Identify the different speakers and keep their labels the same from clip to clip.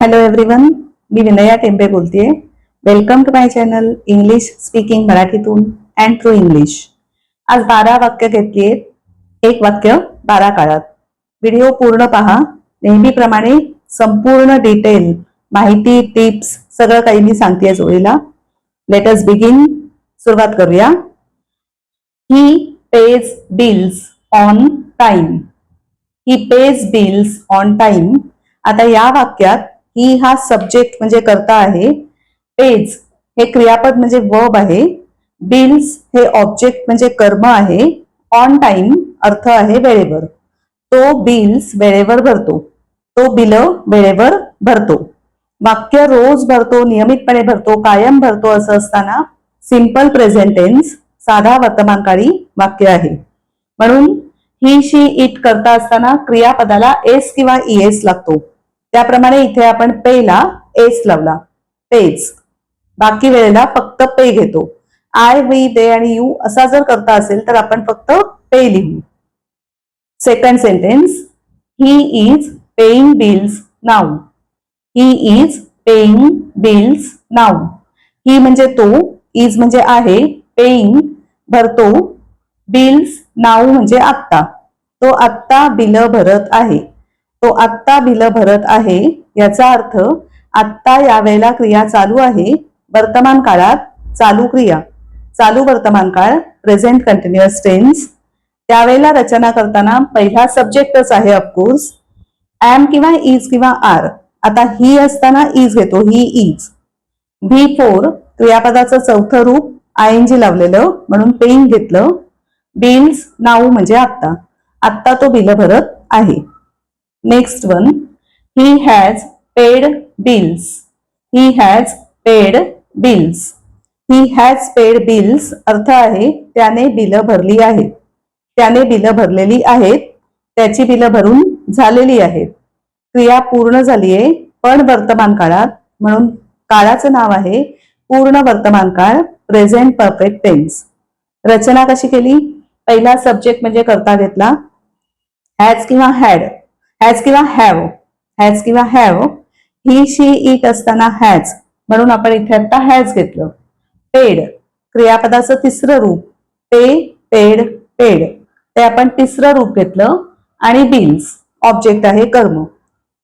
Speaker 1: Hello everyone मी विनया टेंबे बोलतेय. Welcome to my channel English speaking मराठीतून and through English आज बारा वाक्य घेतली एक वाक्य बारा काळात. व्हिडिओ पूर्ण पहा. नेहमीप्रमाणे संपूर्ण डिटेल माहिती टिप्स सगळं काही मी सांगते जोडीला. लेटस बिगिन सुरुवात करूया. He pays bills on time he pays bills on time आता या वाक्यात ही हा सब्जेक्ट म्हणजे करता आहे. पेज हे क्रियापद म्हणजे वर्ब आहे. बिल्स हे ऑब्जेक्ट म्हणजे कर्म आहे. ऑन टाइम अर्थ आहे वेळेवर. तो बिल्स वेळेवर भरतो. तो बिल वेळेवर भरतो. वाक्य रोज भरतो नियमितपणे भरतो कायम भरतो असं असताना सिंपल प्रेझेंटेन्स साधा वर्तमानकाळी वाक्य आहे. म्हणून ही शी इट करता असताना क्रियापदाला एस किंवा ईएस लागतो. त्याप्रमाणे इथे आपण पेला एस लावला. पेज. बाकी वेळेला फक्त पे घेतो. आय वी दे आणि यू असा जर करता असेल तर आपण फक्त पे लिहू. Second sentence he is paying bills now he is paying bills now he म्हणजे तो इज म्हणजे आहे पेईंग भरतो बिल्स नाऊ म्हणजे आत्ता. तो आत्ता बिल भरत आहे. तो आत्ता बिल भरत आहे याचा अर्थ आत्ता यावेळेला क्रिया चालू आहे वर्तमान काळात चालू क्रिया. चालू वर्तमान काळ प्रेझेंट कंटिन्युअस टेन्स त्यावेळेला रचना करताना पहिला सब्जेक्टच आहे ऑफकोर्स एम किंवा इज किंवा आर आता ही असताना इज घेतो ही इज व्ही फोर क्रियापदाचं चौथं रूप आय एन जी लावलेलं म्हणून पेईंग घेतलं. बिल्स नाऊ म्हणजे आत्ता. आत्ता तो बिल भरत आहे. Next one he has paid bills he has paid bills he has paid bills अर्थ आहे त्याने बिलं भरली आहेत. त्याने बिलं भरलेली आहेत. त्याची बिलं भरून झालेली आहेत. क्रिया पूर्ण झाली आहे. पण वर्तमान काळात म्हणून काळाचं नाव आहे पूर्ण वर्तमान काळ प्रेझेंट परफेक्ट टेन्स रचना कशी केली? पहिला सब्जेक्ट म्हणजे करता घेतला. हॅज किंवा हॅड हॅज किंवा हॅव हॅज किंवा हॅव ही शी इट असताना हॅज म्हणून आपण इथे आता हॅज घेतलं. पेड क्रियापदाचं तिसरं रूप. पे पेड पेड ते आपण तिसरं रूप घेतलं आणि बिल्स ऑब्जेक्ट आहे कर्म.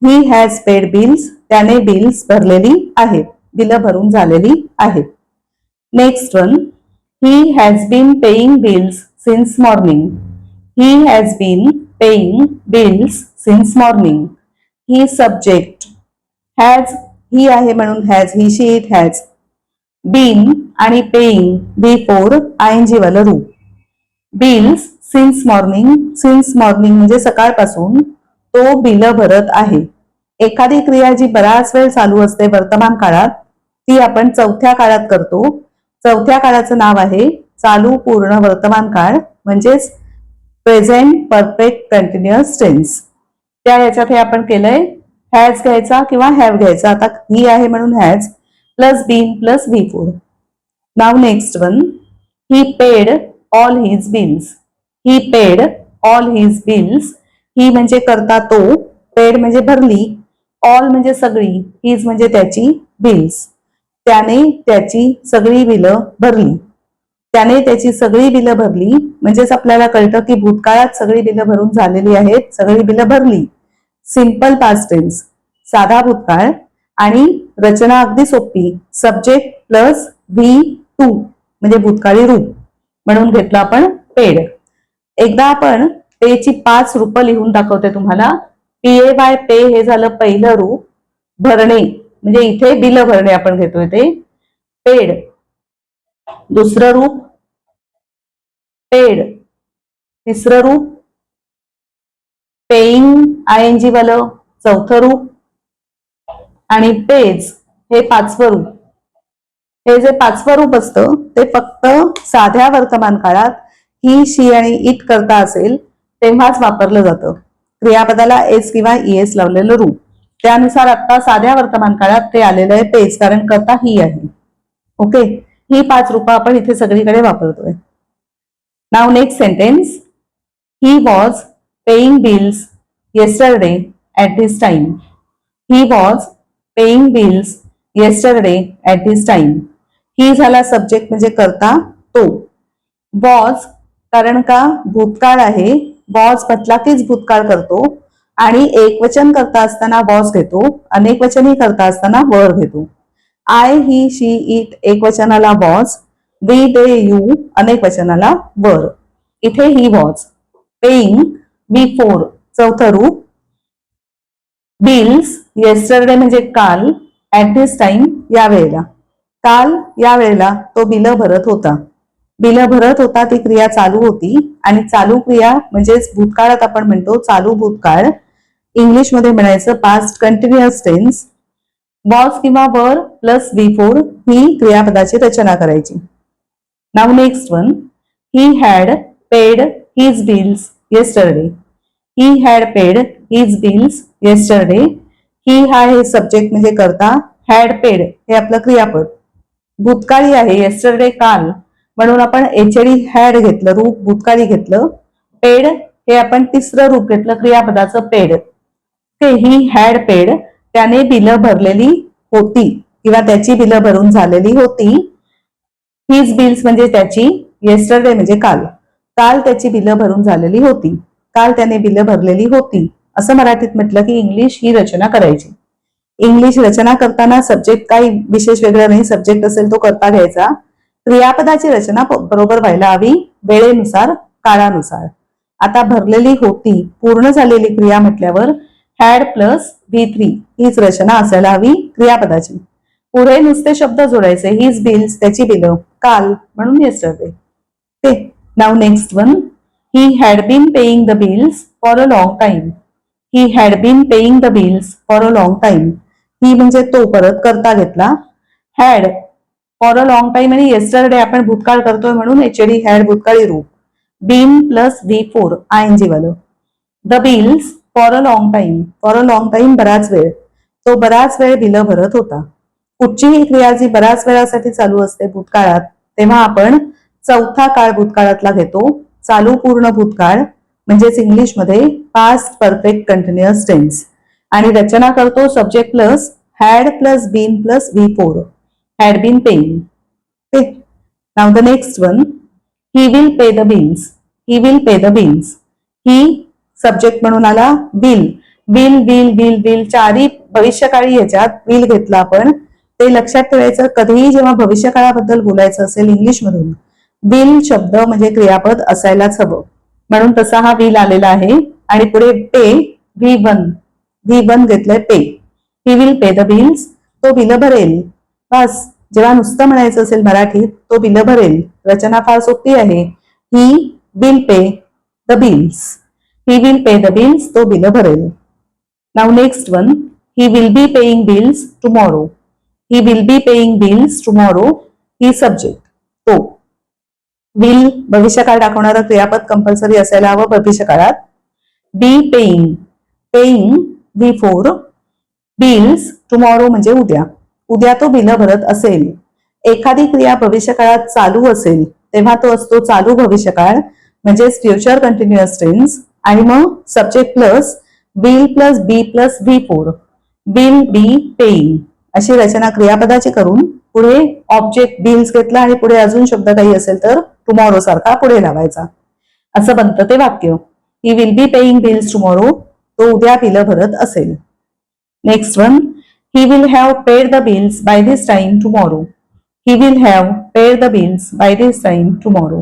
Speaker 1: ही हॅज पेड बिल्स त्याने बिल्स भरलेली आहेत. बिलं भरून झालेली आहेत. Next one he has been paying bills since morning he has been paying bills since morning he subject has he आहे म्हणून has he she it has been आणि paying B four I N G वालं रूप bills since morning since morning म्हणजे सकाळपासून तो bill भरत आहे. एखादी क्रिया जी बराच वेळ चालू असते वर्तमान काळात ती आपण चौथ्या काळात करतो. चौथ्या काळाचं नाव आहे चालू पूर्ण वर्तमान काळ म्हणजेच प्रेझेंट परफेक्ट कंटिन्युअस टेन्स. त्या याच्यात हे आपण केलंय हॅज घ्यायचा किंवा हॅव घ्यायचा. आता ही आहे म्हणून has plus been plus V four now next one he paid all his bills he paid all his bills he म्हणजे करता तो पेड म्हणजे भरली. ऑल म्हणजे सगळी हिज म्हणजे त्याची बिल्स त्याने त्याची सगळी बिलं भरली. त्याने त्याची सगळी बिलं भरली. म्हणजेच आपल्याला कळतं की भूतकाळात सगळी बिलं भरून झालेली आहेत. सगळी बिलं भरली. सिंपल पास्ट टेन्स साधा भूतकाळ. आणि रचना अगदी सोपी. सब्जेक्ट प्लस व्ही टू म्हणजे भूतकाळी रूप. म्हणून घेतलं आपण पेड एकदा आपण पेची पाच रूप लिहून दाखवते तुम्हाला. पी ए बाय पे हे झालं पहिलं रूप. भरणे. म्हणजे इथे बिल भरणे आपण घेतोय ते. पेड दुसरं रूप. पेड तिसरं रूप पेईंग आय एन जी वालं चौथं रूप आणि पेज हे पाचवं रूप. हे जे पाचवं रूप असतं ते फक्त साध्या वर्तमान काळात ही शी आणि इट करता असेल तेव्हाच वापरलं जातं. क्रियापदाला एस किंवा ई एस लावलेलं रूप. त्यानुसार आता साध्या वर्तमान काळात ते आलेलं आहे पेज कारण करता ही आहे. ओके? ही पाच रूप आपण इथे सगळीकडे वापरतोय. Now next sentence he was paying bills yesterday at this time. He was paying bills yesterday at this time. He झाला सब्जेक्ट म्हणजे करता तो वॉज कारण का भूतकाळ आहे वॉज म्हटला कीच भूतकाळ करतो आणि एकवचन करता असताना वॉज घेतो अनेक वचनही करता असताना वर घेतो आय ही शी इट एकवचनाला वॉज वी दे यू अनेक वचनाला वर. इथे he was paying B four चौथं रूप. बिल्स येस्टरडे म्हणजे काल ऍट दिस टाइम या वेळेला काल या वेळेला तो बिल भरत होता. बिल भरत होता ती क्रिया चालू होती. आणि चालू क्रिया म्हणजेच भूतकाळात आपण म्हणतो चालू भूतकाळ. इंग्लिशमध्ये म्हणायचं पास्ट कंटिन्युअस टेन्स वॉज किंवा वर प्लस बी फोर ही क्रियापदाची रचना करायची. Now next one he had paid his bills yesterday he had paid his bills yesterday he हा हे सब्जेक्ट म्हणजे करता हॅड पेड हे आपलं क्रियापद. भूतकाळी आहे येस्टरडे काल. म्हणून आपण एचडी हॅड घेतलं रूप भूतकाळी घेतलं. पेड हे आपण तिसरं रूप घेतलं क्रियापदाचं पेड ते ही हॅड पेड त्याने बिलं भरलेली होती. किंवा त्याची बिलं भरून झालेली होती. हीच बिल्स म्हणजे त्याची येस्टरडे म्हणजे काल. काल त्याची बिलं भरून झालेली होती. काल त्याने बिलं भरलेली होती. असं मराठीत म्हटलं की इंग्लिश ही रचना करायची. इंग्लिश रचना करताना सब्जेक्ट काही विशेष वेगळं नाही. सब्जेक्ट असेल तो करता घ्यायचा. क्रियापदाची रचना बरोबर व्हायला हवी वेळेनुसार काळानुसार. आता भरलेली होती पूर्ण झालेली क्रिया म्हटल्यावर हॅड प्लस व्ही थ्री हीच रचना असायला हवी क्रियापदाची. पुढे नुसते शब्द जोडायचे. हीच बिल्स त्याची बिलं. काल म्हणून येस्टरडे ते now next one he had been paying the bills for a long time he had been paying the bills for a long time he म्हणजे तो परत करता घेतला. Had for a long time आणि येस्टरडे आपण भूतकाळ करतोय म्हणून एचडी हॅड भूतकाळी रूप. Been plus V four I N G वालं. The bills for a long time for a long time बराच वेळ. तो बराच वेळ बिलं भरत होता. कुठचीही क्रिया जी बऱ्याच वेळासाठी चालू असते भूतकाळात तेव्हा आपण चौथा काळ भूतकाळातला घेतो. चालू पूर्ण भूतकाळ म्हणजेच इंग्लिशमध्ये पास्ट परफेक्ट कंटिन्युअस टेन्स आणि रचना करतो subject plus had plus been plus V four had been paying now the next one he will pay the beans he will pay the beans he subject म्हणून आला will will will will will चारही भविष्यकाळी ह्याच्यात bill घेतला आपण. ते लक्षात ठेवायचं कधीही जेव्हा भविष्यकाळाबद्दल बोलायचं असेल इंग्लिश मधून बिल शब्द म्हणजे क्रियापद असायलाच हवं. म्हणून तसा हा बिल आलेला आहे. आणि पुढे pay V one V one घेतलंय pay he will pay the bills तो बिल भरेल. बस जेव्हा नुसतं म्हणायचं असेल मराठीत तो बिल भरेल. रचना फार सोपी आहे. He will pay the bills he will pay the bills तो बिल भरेल. Now next one he will be paying bills tomorrow he will be paying bills tomorrow he subject तो विल भविष्यकाळ दाखवणारं क्रियापद कंपल्सरी असायला हवं भविष्यकाळात. Be paying paying V four bills tomorrow म्हणजे उद्या. उद्या तो बिल भरत असेल. एखादी क्रिया भविष्यकाळात चालू असेल तेव्हा तो असतो चालू भविष्यकाळ म्हणजेच फ्युचर कंटिन्युअस टेन्स आणि मग subject plus will plus be plus V four will be paying अशी रचना क्रियापदाची करून पुढे ऑब्जेक्ट बिल्स घेतला आणि पुढे अजून शब्द काही असेल तर टुमॉरो सारखा पुढे लावायचा. असं बनतं ते वाक्य. He will be paying bills tomorrow तो उद्या बिल भरत असेल. Next one he will have paid the bills by this time tomorrow he will have paid the bills by this time tomorrow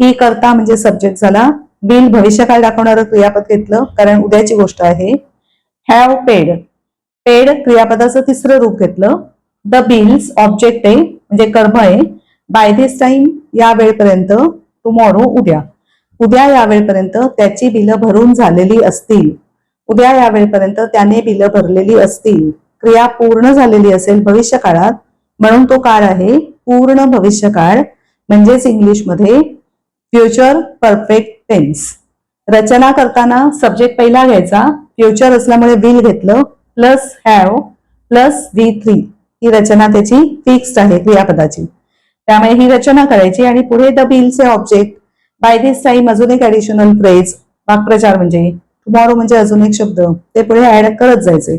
Speaker 1: he करता म्हणजे सब्जेक्ट झाला. Bill भविष्यकाळ दाखवणारं क्रियापद घेतलं कारण उद्याची गोष्ट आहे. हॅव पेड पेड क्रियापदाचं तिसरं रूप घेतलं. द बिल्स ऑब्जेक्ट आहे म्हणजे कर्म आहे बाय दिस टाइम या वेळपर्यंत टुमॉरो उद्या. उद्या या वेळपर्यंत त्याची बिलं भरून झालेली असतील. उद्या या वेळपर्यंत त्याने बिलं भरलेली असतील. क्रिया पूर्ण झालेली असेल भविष्य काळात म्हणून तो काळ आहे पूर्ण भविष्य काळ म्हणजेच इंग्लिशमध्ये फ्युचर परफेक्ट टेन्स. रचना करताना सब्जेक्ट पहिला घ्यायचा फ्युचर असल्यामुळे विल घेतलं plus have plus V three. ही रचना त्याची फिक्स्ड आहे क्रियापदाची. त्यामुळे ही रचना करायची आणि पुढे द बिलचे ऑब्जेक्ट बाय दिस टाइम अजून एक ऍडिशनल फ्रेज वाक्प्रचार म्हणजे टुमॉरो म्हणजे अजून एक शब्द. ते पुढे ऍड करत जायचे.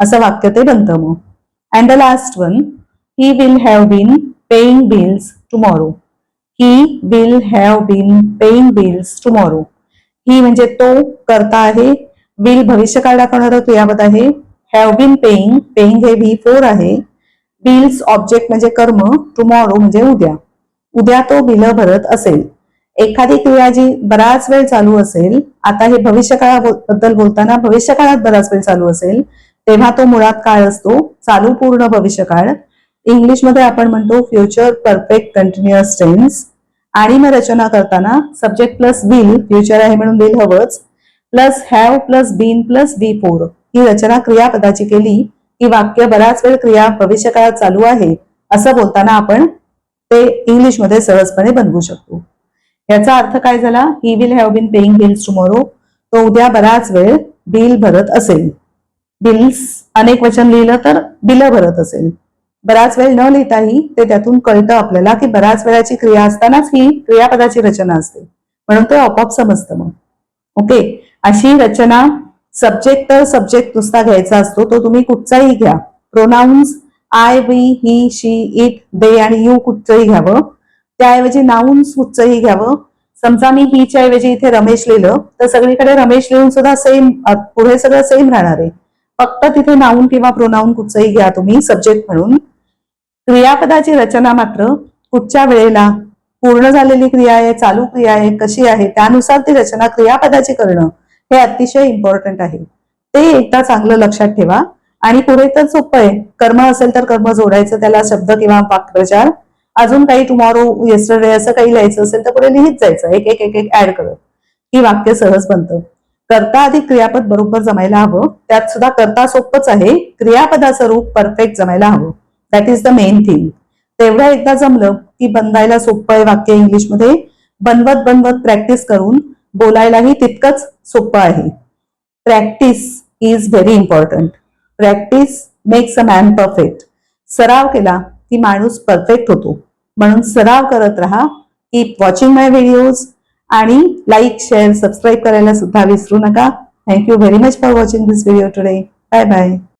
Speaker 1: असं वाक्य ते बनतं मग. And the last one he will have been paying bills tomorrow he will have been paying bills tomorrow he म्हणजे तो करता आहे. विल भविष्य काळ दाखवणारं क्रियापद आहे. हॅव बीन पेईंग पेईंग हे व्ही फोर आहे. बिल्स ऑब्जेक्ट म्हणजे कर्म टुमॉरो म्हणजे उद्या. उद्या तो बिल भरत असेल. एखादी क्रिया जी बराच वेळ चालू असेल आता हे भविष्यकाळाबद्दल बोलताना भविष्य काळात बराच वेळ चालू असेल तेव्हा तो मुळात काळ असतो चालू पूर्ण भविष्य काळ इंग्लिशमध्ये आपण म्हणतो फ्युचर परफेक्ट कंटिन्युअस टेन्स आणि मग रचना करताना सब्जेक्ट प्लस विल फ्युचर आहे म्हणून विल हवंच. Plus have plus been plus B four ही रचना क्रियापदाची केली की वाक्य बराच वेळ क्रिया भविष्यकाळात चालू आहे असं बोलताना आपण ते इंग्लिशमध्ये सहजपणे बनवू शकतो. याचा अर्थ काय झाला? He will have been paying bills tomorrow तो उद्या बराच वेळ बिल भरत असेल. बिल्स अनेक वचन लिहिलं तर बिल भरत असेल. बराच वेळ न लिहिताही ते त्यातून कळतं आपल्याला की बराच वेळाची क्रिया असतानाच ही क्रियापदाची रचना असते. म्हणून ते आपोआप समजतं मग. ओके अशी रचना सब्जेक्ट तर सब्जेक्ट नुसता घ्यायचा असतो तो तुम्ही कुठचाही घ्या. Pronouns I we he she it they आणि यू कुठचंही घ्यावं. त्याऐवजी नाऊन्स कुठचंही घ्यावं. समजा मी हीच्या ऐवजी इथे रमेश लिहिलं तर सगळीकडे रमेश लिहून सुद्धा सेम पुढे सगळं सेम राहणार आहे. फक्त तिथे नाऊन किंवा प्रोनाऊन कुठचंही घ्या तुम्ही सब्जेक्ट म्हणून. क्रियापदाची रचना मात्र कुठच्या वेळेला? पूर्ण झालेली क्रिया आहे चालू क्रिया आहे कशी आहे? त्यानुसार ती रचना क्रियापदाची करणं. हे अतिशय इम्पॉर्टंट आहे. ते एकदा चांगलं लक्षात ठेवा. आणि पुढे तर सोपं आहे. कर्म असेल तर कर्म जोडायचं त्याला शब्द किंवा वाक्प्रचार. अजून काही टुमॉरो येस्टरडे असं काही लिहायचं असेल तर पुढे लिहित जायचं. एक एक एक एक ऍड करत ही वाक्य सहज बनतं. कर्ता अधिक क्रियापद बरोबर जमायला हवं. त्यात सुद्धा कर्ता सोपंच आहे. क्रियापदाचं रूप परफेक्ट जमायला हवं. That is the main thing तेवढं एकदा जमलं की बनवायला सोपं आहे वाक्य इंग्लिशमध्ये बनवत बनवत प्रॅक्टिस करून बोलायलाही तितकंच सोपं आहे. Practice is very important practice makes a man perfect सराव केला की माणूस परफेक्ट होतो. म्हणून सराव करत राहा. कीप वॉचिंग माय व्हिडिओज आणि लाईक शेअर सबस्क्राईब करायला सुद्धा विसरू नका. Thank you very much for watching this video today bye bye